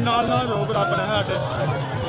ਨਾਲ ਨਾਲ ਰੋਗ ਰੱਬ ਨੇ ਸਾਡੇ।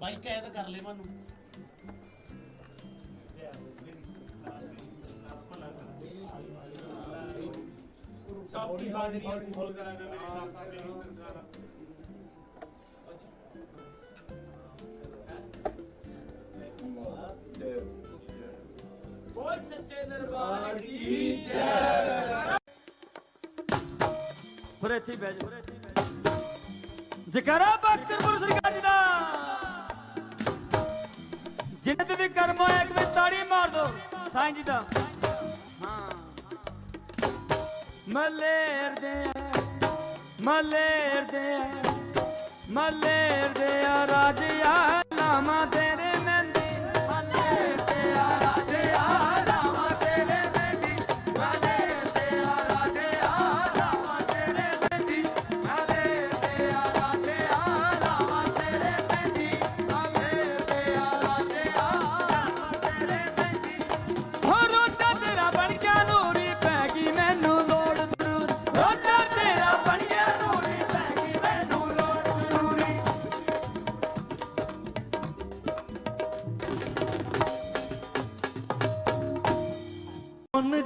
ਬਾਈ ਕੈਦ ਕਰ ਲੈ ਮੈਨੂੰ ਸਭ ਦੀ ਹਾਜ਼ਰੀ ਫੁੱਲ ਕਰਾਂਗੇ ਮੇਰੇ ਮਾਤਾ ਦੇ ਸਰਕਾਰ। ਇੱਥੇ ਬਹਿ ਜਾ ਜਕਰਾ ਬਾਕਰ ਮੁਰਸਲ ਗੱਜ ਦਾ। ਜਿੰਨੇ ਤੇ ਵੀ ਕਰਮ ਹੋਇਆ, ਇੱਕ ਵੀ ਤਾੜੀ ਮਾਰ ਦੋ, ਸਾਈਂ ਜੀ ਦਾ। ਹਾਂ। ਮਲੇਰ ਦੇ ਮਲੇਰ ਦੇ ਮਲੇਰ ਦੇ ਆ, ਰਾਜਿਆ ਨਾਮਾ ਤੇਰੇ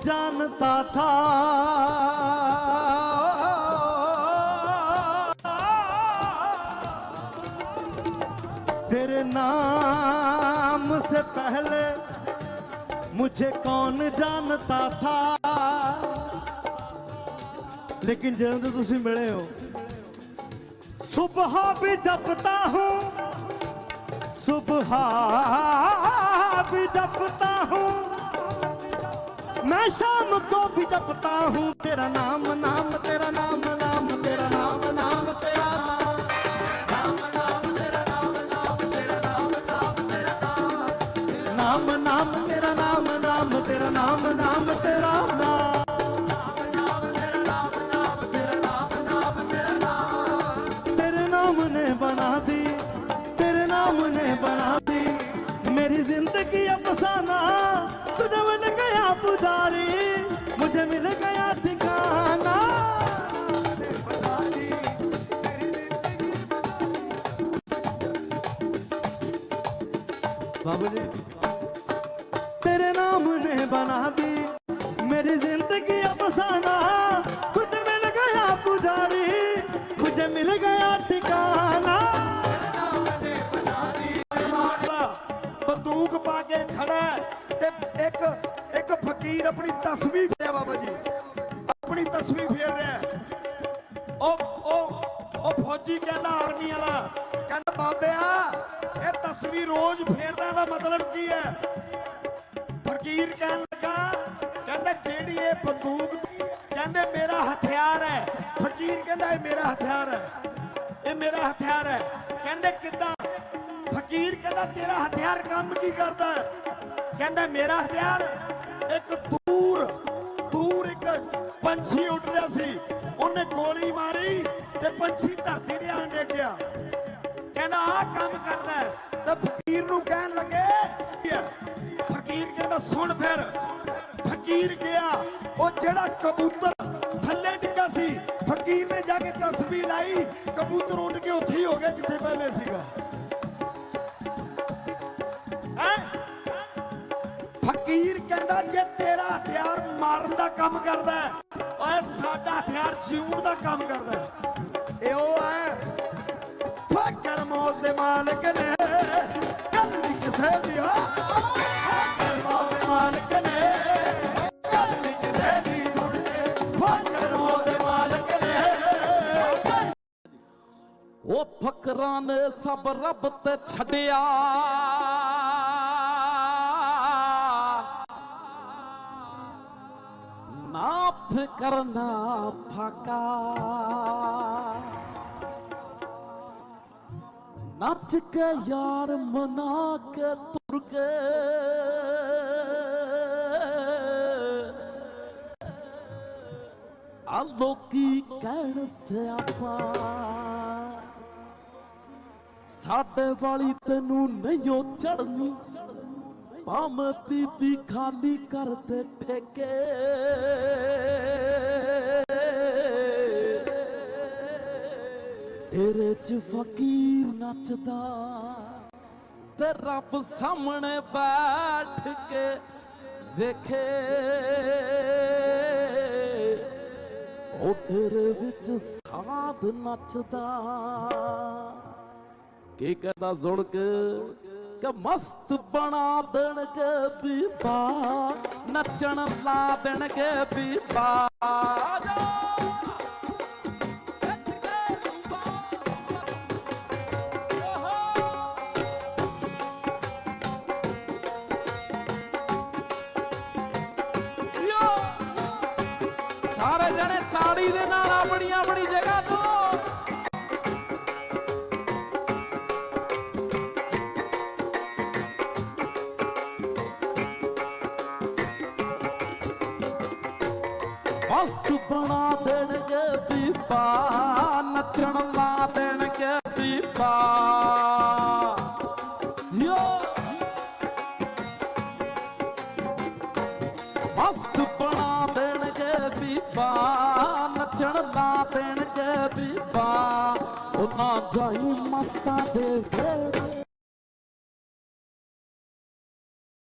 जानता था। तेरे नाम से पहले मुझे कौन जानता था? लेकिन जब तुम मिले हो। सुबह भी जपता हूँ। सुबह भी जपता हूँ। मैं शाम को भी जपता हूँ तेरा नाम नाम तेरा नाम नाम तेरा नाम नाम तेरा नाम नाम तेरा नाम नाम तेरा नाम नाम तेरा नाम नाम नाम तेरा नाम नाम तेरा नाम नाम तेरा नाम तेरे नाम ने बना दी तेरे नाम ने बना दी मेरी जिंदगी अफसाना तुझे मिल गया पुजारी मुझे मिल गया ठिकाना बाबू जी तेरे नाम ने बना दी मेरी जिंदगी अफसाना ਫਕੀਰ ਆਪਣੀ ਤਸਵੀਰ ਫੇਰਿਆ ਬਾਬਾ ਜੀ। ਆਪਣੀ ਤਸਵੀਰ ਫੇਰ ਰਿਹਾ ਉਹ ਉਹ ਉਹ ਫੌਜੀ ਕਹਿੰਦਾ ਆਰਮੀ ਵਾਲਾ। ਕਹਿੰਦਾ ਬਾਬਿਆ ਇਹ ਤਸਵੀਰ ਰੋਜ਼ ਫੇਰਦਾ ਦਾ ਮਤਲਬ ਕੀ ਹੈ? ਫਕੀਰ ਕਹਿਣ ਲੱਗਾ, ਕਹਿੰਦਾ, ਜਿਹੜੀ ਇਹ ਬੰਦੂਕ ਕਹਿੰਦੇ, ਮੇਰਾ ਹਥਿਆਰ ਹੈ। ਫਕੀਰ ਕਹਿੰਦਾ, ਇਹ ਮੇਰਾ ਹਥਿਆਰ ਹੈ। ਇਹ ਮੇਰਾ ਹਥਿਆਰ ਹੈ। ਕਹਿੰਦੇ, ਕਿੱਦਾਂ? ਫਕੀਰ ਕਹਿੰਦਾ, ਤੇਰਾ ਹਥਿਆਰ ਕੰਮ ਕੀ ਕਰਦਾ? ਕਹਿੰਦਾ, ਮੇਰਾ ਹਥਿਆਰ ਇੱਕ ਦੂਰ ਦੂਰ ਇੱਕ ਪੰਛੀ ਉੱਡ ਰਿਹਾ ਸੀ। ਉਹਨੇ ਗੋਲੀ ਮਾਰੀ ਤੇ ਪੰਛੀ ਧਰਤੀ ਦੇ ਆਂ ਡਿੱਗਿਆ ਕਹਿੰਦਾ, ਆਹ ਕੰਮ ਕਰਦਾ ਤੇ ਫਕੀਰ ਨੂੰ ਕਹਿਣ ਲੱਗੇ ਫਕੀਰ ਕਹਿੰਦਾ, ਸੁਣ ਫਿਰ। ਫਕੀਰ ਗਿਆ। ਉਹ ਜਿਹੜਾ ਕਬੂਤਰ ਥੱਲੇ ਡਿੱਗਾ ਸੀ, ਫਕੀਰ ਨੇ ਜਾ ਕੇ ਤਸਬੀਹ ਲਾਈ। ਕਬੂਤਰ ਉੱਡ ਕੇ ਉੱਥੇ ਹੀ ਹੋ ਗਿਆ, ਜਿੱਥੇ ਪਹਿਲੇ ਸੀਗਾ। ਕਹਿੰਦਾ ਜੇ ਤੇਰਾ ਹਥਿਆਰ ਮਾਰਨ ਦਾ ਕੰਮ ਕਰਦਾ ਹੈ, ਓਏ ਸਾਡਾ ਹਥਿਆਰ ਜਿਉਣ ਦਾ ਕੰਮ ਕਰਦਾ ਹੈ। ਇਹ ਉਹ ਹੈ ਫਕਰ ਮੌਜ ਦੇ ਮਾਲਕ ਨੇ ਗੱਲ ਨਹੀਂ ਕਿਸੇ ਦੀ ਹੋ ਫਕਰ ਮੌਜ ਦੇ ਮਾਲਕ ਨੇ ਗੱਲ ਨਹੀਂ ਕਿਸੇ ਦੀ ਫਕਰ ਮੌਜ ਦੇ ਮਾਲਕ ਨੇ ਉਹ ਫਕਰਾਂ ਨੇ ਸਭ ਰੱਬ ਤੇ ਛੱਡਿਆ ਨਾ ਫਿਕਰ ਫਾਕਾ। ਨੱਚ ਕੇ ਯਾਰ ਮਨਾ ਕੇ ਤੁਰ ਕੇ। ਆ ਲੋਕੀ ਕਹਿਣ ਸਿਆਪਾ, ਸਾਡੇ ਵਾਲੀ ਤੈਨੂੰ ਨਹੀਂ ਉਹ ਚੜਨੀ ਭਾਵੇਂ ਪੀਪੀ ਖਾਲੀ ਕਰਦੇ ਠੇਕੇ। ਤੇਰੇ ਚ ਫਕੀਰ ਨੱਚਦਾ ਤੇ ਰੱਬ ਸਾਹਮਣੇ ਬੈਠ ਕੇ ਵੇਖੇ। ਉਹ ਤੇਰੇ ਵਿੱਚ ਸਾਧ ਨੱਚਦਾ। ਕੀ ਕਹਿੰਦਾ, ਸੁਣ ਕੇ ਕਿ ਮਸਤ ਬਣਾ ਦੇਣਗੇ ਬੀਬਾ, ਨੱਚਣ ਲਾ ਦੇਣਗੇ ਬੀਬਾ। ਸਾਰੇ ਜਣੇ ਤਾੜੀ ਦੇ ਨਾਲ ਆਪਣੀ ਆਪਣੀ ਜਗ੍ਹਾ ਦੇਣਗੇ ਬੀਬਾ